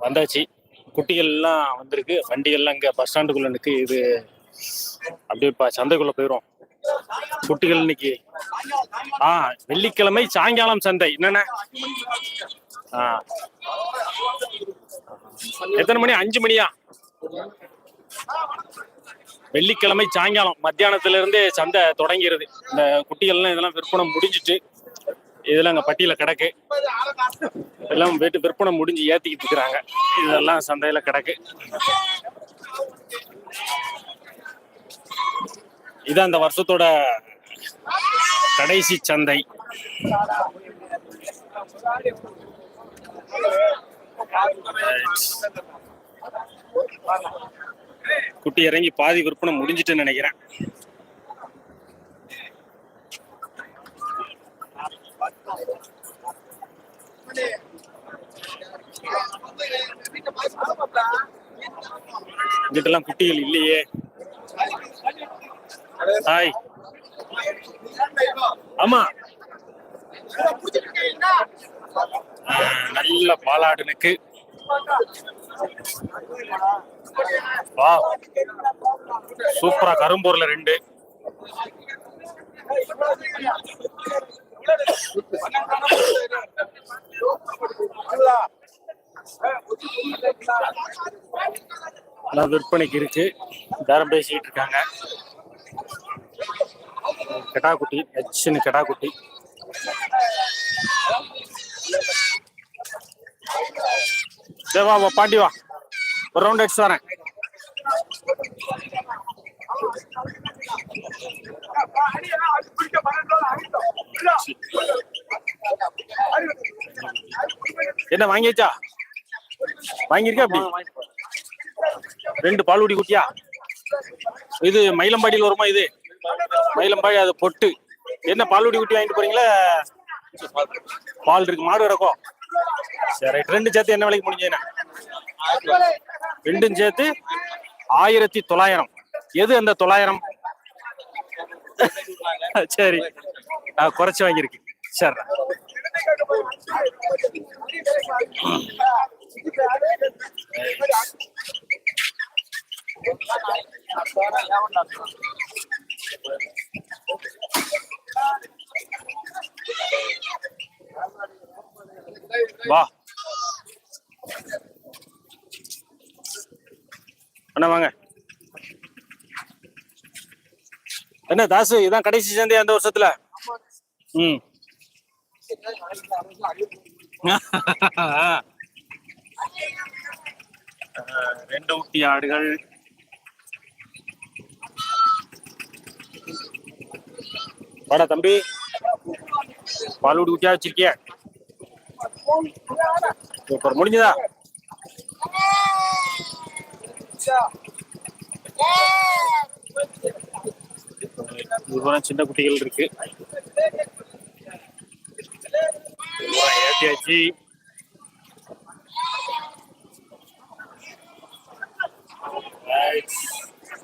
வந்தாச்சு. குட்டிகள் எல்லாம் வந்திருக்கு. வண்டிகள்லாம் இங்க பஸ் ஸ்டாண்டுக்குள்ள நிற்கு இது அப்படியே இப்ப சந்தைக்குள்ள போயிரும். குட்டிகள் இன்னைக்கு. ஆ வெள்ளிக்கிழமை சாயங்காலம் சந்தை. என்னென்ன? ஆ. எத்தனை மணி? அஞ்சு மணியா? வெள்ளிக்கிழமை சாயங்காலம். மத்தியானத்துல இருந்தே சந்தை தொடங்கிருது. இந்த குட்டிகள்லாம் இதெல்லாம் விற்பனை முடிஞ்சிட்டு இதெல்லாம் அங்க பட்டியல கிடக்கு. எல்லாம் வீட்டு விற்பனை முடிஞ்சு ஏத்திக்கிட்டு இருக்கிறாங்க. இதெல்லாம் சந்தையில கிடக்கு. இதான் அந்த வருஷத்தோட கடைசி சந்தை. குட்டி இறங்கி பாதி விற்பனை முடிஞ்சிட்டுன்னு நினைக்கிறேன். இங்கிட்டெல்லாம் குட்டிகள் இல்லையே. ஹாய் ஆமா. நல்ல பாலாடனுக்கு வா சூப்பரா கரும்பூர்ல ரெண்டு. ஆனால் விற்பனைக்கு இருக்கு. பேரம் பேசிக்கிட்டு இருக்காங்க. கெடாக்குட்டி நச்சுன்னு கெட்டாக்குட்டி சரி வா வா, பாண்டி வா. ஒரு ரவுண்ட் அடிச்சு வரேன் என்ன வாங்கியாச்சா வாங்கியிருக்கா அப்படி? ரெண்டு பால்குடி குட்டியா? இது மயிலம்பாடியில் வருமா இது? மயிலம்பாடி அது பொட்டு. என்ன பால்குடி குட்டி வாங்கிட்டு போறீங்களா? பால் இருக்கு. மாடு இறக்கும் சரி ரைட். ரெண்டு சேர்த்து என்ன விலைக்கு முடிஞ்சதுண்ணா? ரெண்டும் சேர்த்து ஆயிரத்தி தொள்ளாயிரம். எது அந்த தொள்ளாயிரம்? சரி நான் குறைச்சி வாங்கியிருக்கு சரி. வா. அண்ணா வாங்க. என்ன தாசு இதான் கடைசி சந்தை அந்த வருஷத்துல? ம். ரெண்டு ஊட்டி ஆடுகள். வாடா தம்பி. பாலூடு ஊட்டியா வச்சிருக்கிய? சூப்பர். முடிஞ்சதா? சின்ன குட்டிகள் இருக்கு. ஏற்றியாச்சு ஏத்தியாச்சு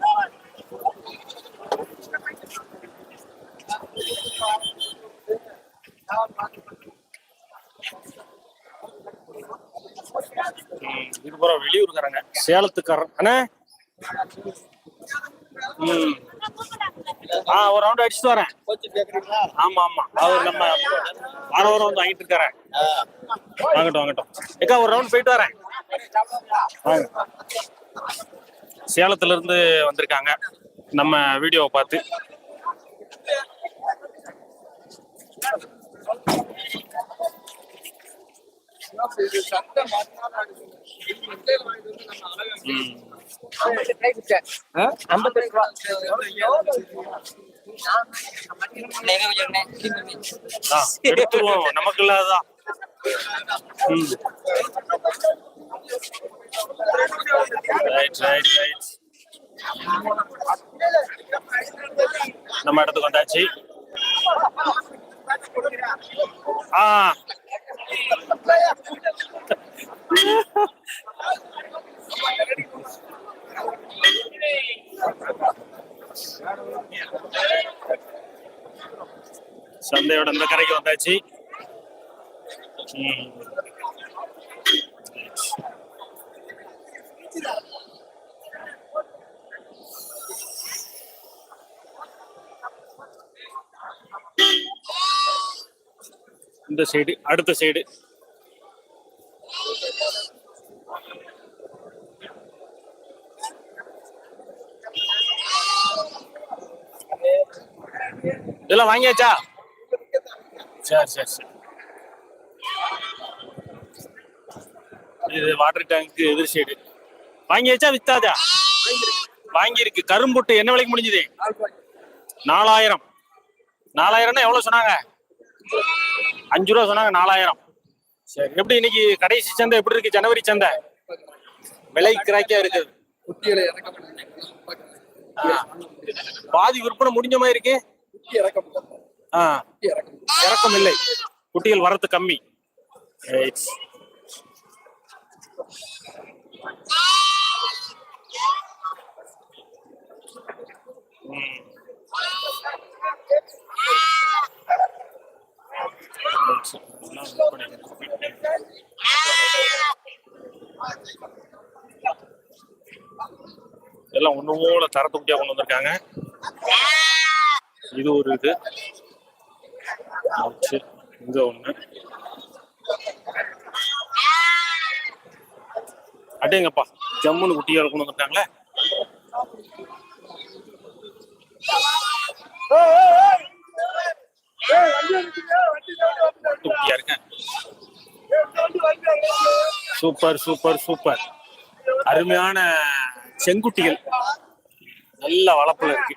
Right. இது பூரா வெளியூருக்காரங்க சேலத்துக்காரன். அண்ணே? ஆ ஒரு ரவுண்ட் அடிச்சுட்டு வரேன். ஆமா ஆமா. அவர் நம்ம வார வாரம் வந்து வாங்கிட்டு இருக்காரு. வாங்கட்டும் வாங்கட்டும். ஏக்கா ஒரு ரவுண்ட் போயிட்டு வரேன். வாங்க. சேலத்துல இருந்து வந்திருக்காங்க. நம்ம வீடியோவை பார்த்து. ம். நமக்கு இல்லாததான் ரைட் ரைட் ரைட் நம்ம இடத்துக்கு வந்தாச்சு. ஆ. சந்தையோட இந்த கரைக்கு வந்தாச்சு. ம். இந்த சைடு அடுத்த சைடு இதெல்லாம் வாங்கியாச்சா? சரி சரி சரி. இது வாட்டர் டேங்க் எதிர் சைடு வாங்கியாச்சா வித்தாதா? வாங்கியிருக்கு. கரும்புட்டு என்ன விலைக்கு முடிஞ்சது? நாலாயிரம். நாலாயிரம்னா எவ்வளவு சொன்னாங்க? அஞ்சு ரூபா சொன்னாங்க நாலாயிரம். சரி. எப்படி இன்னைக்கு கடைசி சந்தை எப்படி இருக்கு? ஜனவரி சந்தை. விலை கிராக்கியா இருக்குது. பாதி விற்பனை முடிஞ்ச மாதிரி இருக்கு. இறக்கம் இல்லை. குட்டிகள் வரத்து கம்மி. ம். எல்லாம் விற்பனை. எல்லாம் போல குட்டியா கொண்டு வந்திருக்காங்க இது ஒரு இது ஆச்சு. ஒண்ணு அடேங்கப்பா ஜம்முன்னு குட்டியா கொண்டு வந்திருக்காங்களே குட்டியா இருக்கேன் சூப்பர் சூப்பர் சூப்பர். அருமையான செங்குட்டிகள். நல்ல வளப்புல இருக்கு.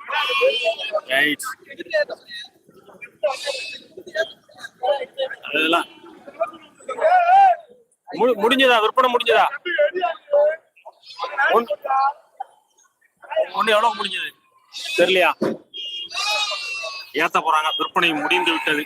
அதெல்லாம். மு- முடிஞ்சதா? விற்பனை முடிஞ்சதா? ஒண்ணு எவ்வளவு முடிஞ்சது? தெரியலையா? ஏத்த போறாங்க. விற்பனை முடிந்து விட்டது.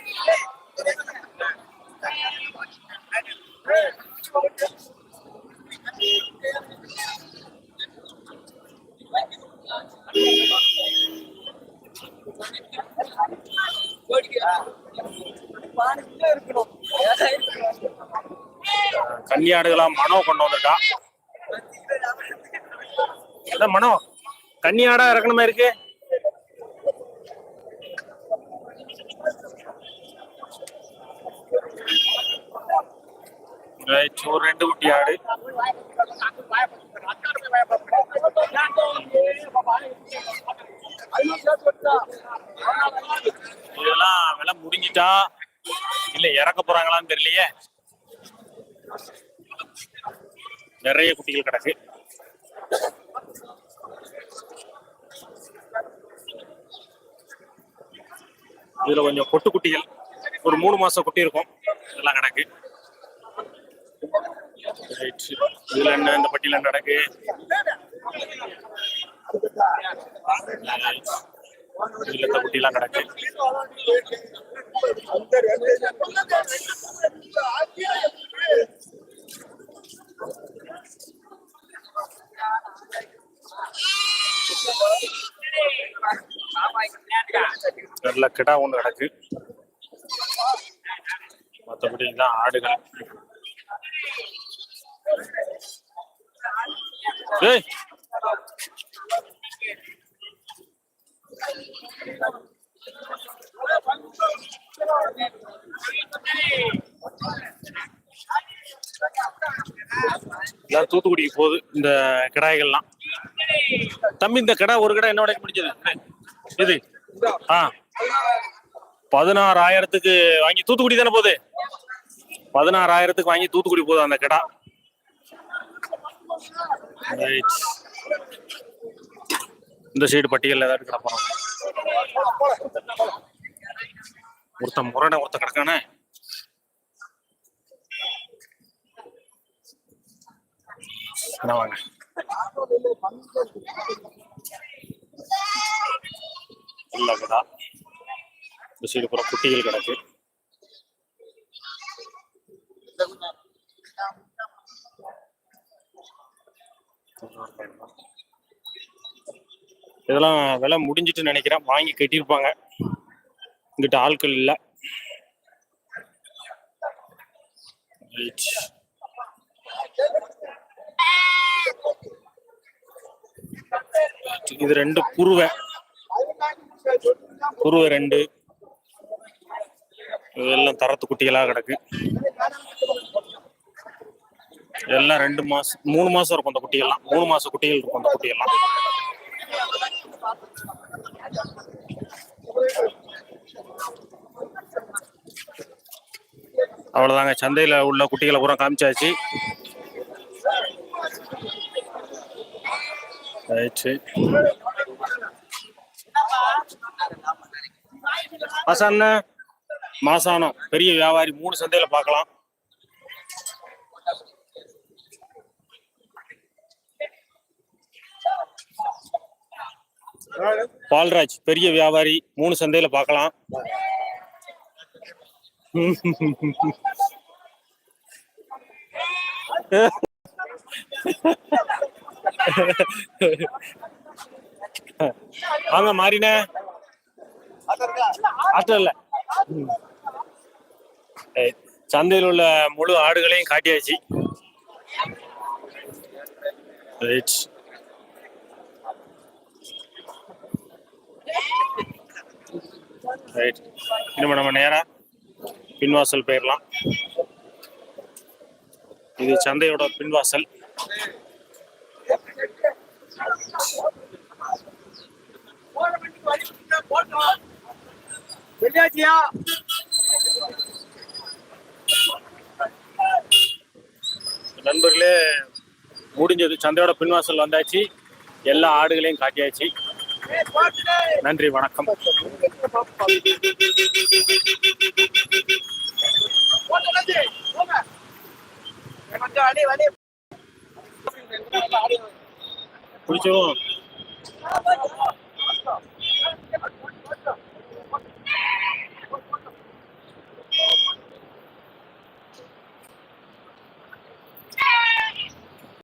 கன்னியாடுகளா மனோ கொண்டு வந்திருக்கா? மனோ? கன்னியாடா இறக்கணுமா இருக்கு. Right, ஒரு ரெண்டு குட்டி ஆடு இதெல்லாம் விலை முடிஞ்சிட்டா இல்ல இறக்க போறாங்களான்னு தெரியலையே நிறைய குட்டிகள் கிடக்கு இதுல கொஞ்சம் பொட்டு குட்டிகள் ஒரு மூணு மாசம் குட்டி இருக்கும் இதெல்லாம் கிடக்கு. இதுல என்ன இந்த பட்டியல நடக்கு? இதுல இந்த பட்டியல நடக்கு. நல்ல கிடா ஒண்ணு கிடக்கு மற்றபடி தான் ஆடுகள் ஏய் எல்லாம் தூத்துக்குடிக்கு போகுது. இந்த கிடாய்கள்லாம். தம்பி இந்த கடை ஒரு கடை என்ன விலைக்கு முடிஞ்சது? இது. ஆ. பதினாறாயிரத்துக்கு வாங்கி தூத்துக்குடி தானே போகுது? பதினாறாயிரத்துக்கு வாங்கி தூத்துக்குடி போகுது அந்த கடை. ரைட் இந்த சைடு பட்டியல் ஏதாவது கிடப்போம் ஒருத்தன் முரணை ஒருத்தன் கிடக்கானே. என்ன வாங்க? இல்லை கடா இந்த சைடு பூரா குட்டிகள் கிடக்கு. இதெல்லாம் விலை முடிஞ்சிட்டு நினைக்கிறேன். வாங்கி கட்டியிருப்பாங்க. இங்கிட்ட ஆட்கள் இல்ல. இது ரெண்டு புருவை புருவை ரெண்டு. இதெல்லாம் தரத்து குட்டிகளா கிடக்கு. எல்லாம் ரெண்டு மாசம் மூணு மாசம் இருக்கும் அந்த குட்டிகள்லாம். மூணு மாசம் குட்டிகள் இருக்கும் அந்த குட்டிகள்லாம். அவ்வளவுதாங்க. சந்தையில உள்ள குட்டிகளை பூரா காமிச்சாச்சு. ஆயிடுச்சு. மாசான மாசானம் பெரிய வியாபாரி மூணு சந்தையில பார்க்கலாம். பால்ராஜ் பெரிய வியாபாரி மூணு சந்தையில பார்க்கலாம். வாங்க மாறின. ஆட்டோ இல்ல. சந்தையில் உள்ள முழு ஆடுகளையும் காட்டியாச்சு. ரைட் ரைட் இனிமே நம்ம நேரா பின்வாசல் போயிடலாம். இது சந்தையோட பின்வாசல். நண்பர்களே முடிஞ்சது. சந்தையோட பின்வாசல் வந்தாச்சு. எல்லா ஆடுகளையும் காட்டியாச்சு. நன்றி வணக்கம். பிடிச்சோம்